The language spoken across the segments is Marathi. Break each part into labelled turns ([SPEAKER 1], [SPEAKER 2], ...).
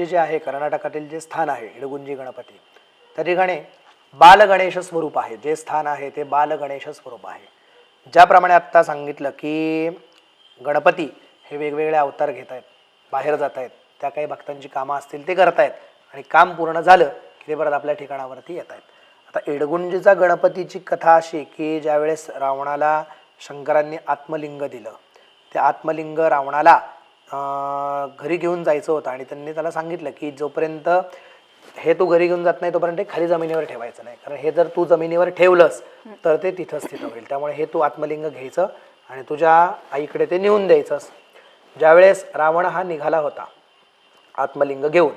[SPEAKER 1] इडगुंजी जे आहे कर्नाटकातील जे स्थान आहे इडगुंजी गणपती त्या ठिकाणी बालगणेश स्वरूप आहे. जे स्थान आहे ते बालगणेश स्वरूप आहे. ज्याप्रमाणे आत्ता सांगितलं की गणपती हे वेगवेगळे अवतार घेत आहेत बाहेर जात आहेत त्या काही भक्तांची कामं असतील ते करतायत आणि काम पूर्ण झालं की ते परत आपल्या ठिकाणावरती येत आहेत. आता इडगुंजीचा गणपतीची कथा अशी की ज्यावेळेस रावणाला शंकरांनी आत्मलिंग दिलं ते आत्मलिंग रावणाला घरी घेऊन जायचं होतं आणि त्यांनी त्याला सांगितलं की जोपर्यंत हे तू घरी घेऊन जात नाही तोपर्यंत ते खाली जमिनीवर ठेवायचं नाही. कारण हे जर तू जमिनीवर ठेवलंस तर ते तिथं स्थित होईल. त्यामुळे हे तू आत्मलिंग घ्यायचं आणि तुझ्या आईकडे ते नेऊन द्यायचंस. ज्यावेळेस रावण हा निघाला होता आत्मलिंग घेऊन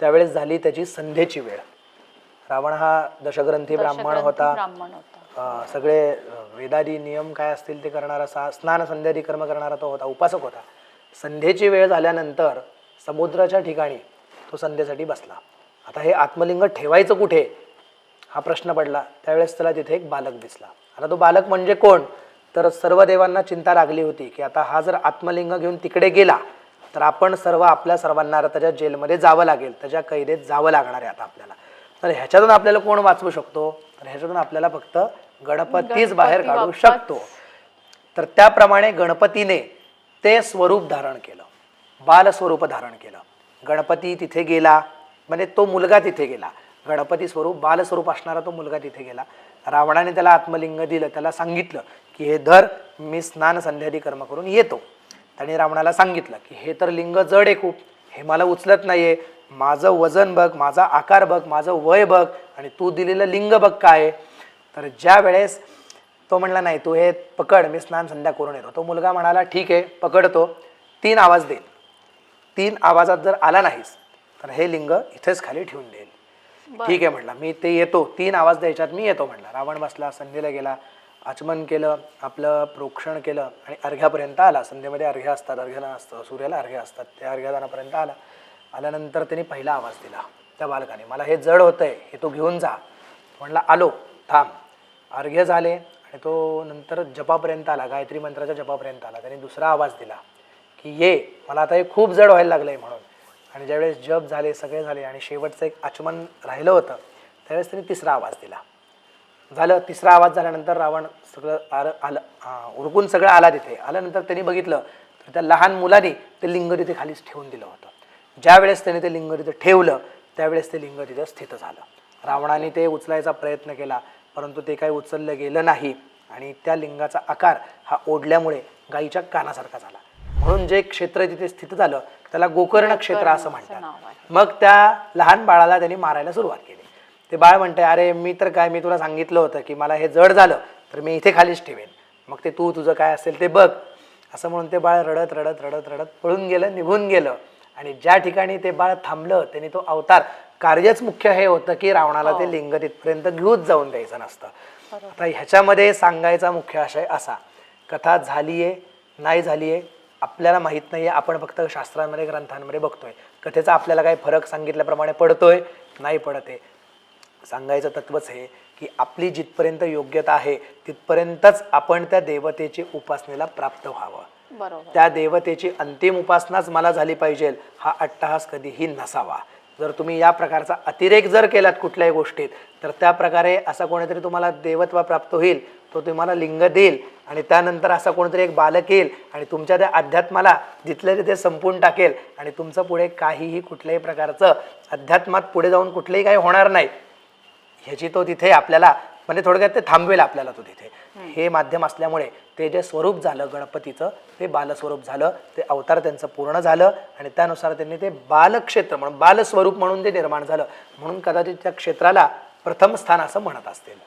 [SPEAKER 1] त्यावेळेस झाली त्याची संध्येची वेळ. रावण हा दशग्रंथी ब्राह्मण होता. सगळे वेदादी नियम काय असतील ते करणारा स्नान संध्यादी कर्म करणारा तो होता उपासक होता. संध्येची वेळ झाल्यानंतर समुद्राच्या ठिकाणी तो संध्येसाठी बसला. आता हे आत्मलिंग ठेवायचं कुठे? हा प्रश्न पडला. त्यावेळेस त्याला तिथे एक बालक दिसला. आता तो बालक म्हणजे कोण? तर सर्व देवांना चिंता लागली होती की आता हा जर आत्मलिंग घेऊन तिकडे गेला तर आपण सर्व आपल्या सर्वांना त्याच्या जेलमध्ये जावं लागेल. त्याच्या कैदेत जावं लागणार आहे आता आपल्याला. तर ह्याच्यातून आपल्याला कोण वाचवू शकतो? तर ह्याच्यातून आपल्याला फक्त गणपतीच बाहेर काढू. शकतो. तर त्याप्रमाणे गणपतीने ते स्वरूप धारण केलं. बालस्वरूप धारण केलं. गणपती तिथे गेला म्हणजे तो मुलगा तिथे गेला. गणपती स्वरूप बालस्वरूप असणारा तो मुलगा तिथे गेला. रावणाने त्याला आत्मलिंग दिलं त्याला सांगितलं की हे धर मी स्नान संध्यादी कर्म करून येतो. त्याने रावणाला सांगितलं की हे तर लिंग जड आहे खूप हे मला उचलत नाहीये. माझं वजन बघ माझा आकार बघ माझं वय बघ आणि तू दिलेलं लिंग बघ काय आहे. तर ज्या वेळेस तो म्हणला नाही तू हे पकड मी स्नान संध्या करून येतो. तो मुलगा म्हणाला ठीक आहे पकडतो. तीन आवाज देईल. तीन आवाजात जर आला नाहीस तर हे लिंग इथेच खाली ठेवून देईल. ठीक आहे म्हटलं. मी ते येतो. तीन आवाज द्यायच्यात मी येतो म्हटलं. रावण बसला संध्येला गेला आचमन केलं आपलं प्रोक्षण केलं आणि अर्घ्यापर्यंत आला. संध्येमध्ये अर्घ्य असतात. अर्घ्य असतं. सूर्याला अर्घ्य असतात. त्या अर्घ्यदानापर्यंत आला. आल्यानंतर त्यांनी पहिला आवाज दिला त्या बालकाने मला हे जड होतंय हे तू घेऊन जा. म्हणला आलो थांब. अर्घ्य झाले. आणि तो नंतर जपापर्यंत आला गायत्री मंत्राच्या जपापर्यंत आला. त्याने दुसरा आवाज दिला की ये मला आता हे खूप जड व्हायला लागलं आहे म्हणून. आणि ज्यावेळेस जप झाले सगळे झाले आणि शेवटचं एक आचमन राहिलं होतं त्यावेळेस त्यांनी तिसरा आवाज दिला. झालं तिसरा आवाज झाल्यानंतर रावण सगळं आर आलं हां उरकून सगळं आला तिथे. आल्यानंतर त्यांनी बघितलं तर त्या लहान मुलाने ते लिंग तिथे खालीच ठेवून दिलं होतं. ज्यावेळेस त्याने ते लिंग तिथे ठेवलं त्यावेळेस ते लिंग तिथं स्थित झालं. रावणाने ते उचलायचा प्रयत्न केला परंतु ते काही उचललं गेलं नाही. आणि त्या लिंगाचा आकार हा ओढल्यामुळे गायीच्या कानासारखा झाला. म्हणून जे क्षेत्र तिथे स्थित झालं त्याला गोकर्ण क्षेत्र असं म्हणतात. मग त्या लहान बाळाला त्यांनी मारायला सुरुवात केली. ते बाळ म्हणते अरे मी तर काय मी तुला सांगितलं होतं की मला हे जड झालं तर मी इथे खालीच ठेवेन. मग ते तू तुझं काय असेल ते बघ. असं म्हणून ते बाळ रडत रडत रडत रडत पळून गेलं निघून गेलं. आणि ज्या ठिकाणी ते बाळ थांबलं त्यांनी तो अवतार कार्यच मुख्य हे होतं की रावणाला ते लिंग तिथपर्यंत घेऊच जाऊन द्यायचं नसतं. आता ह्याच्यामध्ये सांगायचा मुख्य आशय असा कथा झालीये नाही झालीये आपल्याला माहीत नाहीये आपण फक्त शास्त्रांमध्ये ग्रंथांमध्ये बघतोय. कथेचा आपल्याला काही फरक सांगितल्याप्रमाणे पडतोय नाही पडत आहे सांगायचं तत्वच हे की आपली जिथपर्यंत योग्यता आहे तिथपर्यंतच आपण त्या देवतेची उपासनेला प्राप्त व्हावं.
[SPEAKER 2] बरोबर.
[SPEAKER 1] त्या देवतेची अंतिम उपासनाच मला झाली पाहिजे हा अट्टहास कधीही नसावा. जर तुम्ही या प्रकारचा अतिरेक जर केलात कुठल्याही गोष्टीत तर त्या प्रकारे असा कोणीतरी तुम्हाला देवत्व प्राप्त होईल तो तुम्हाला लिंग देईल आणि त्यानंतर असा कोणीतरी एक बालक येईल आणि तुमच्या त्या अध्यात्माला जिथल्या तिथे संपून टाकेल आणि तुमचं पुढे काहीही कुठल्याही प्रकारचं अध्यात्मात पुढे जाऊन कुठलंही काही होणार नाही. ह्याची तो तिथे आपल्याला म्हणजे थोडक्यात ते थांबवेल आपल्याला तो तिथे. हे माध्यम असल्यामुळे ते जे स्वरूप झालं गणपतीचं ते बालस्वरूप झालं ते अवतार त्यांचं पूर्ण झालं आणि त्यानुसार त्यांनी ते बालक्षेत्र म्हणून बालस्वरूप म्हणून ते निर्माण झालं. म्हणून कदाचित त्या क्षेत्राला प्रथम स्थान असं म्हणत असतील.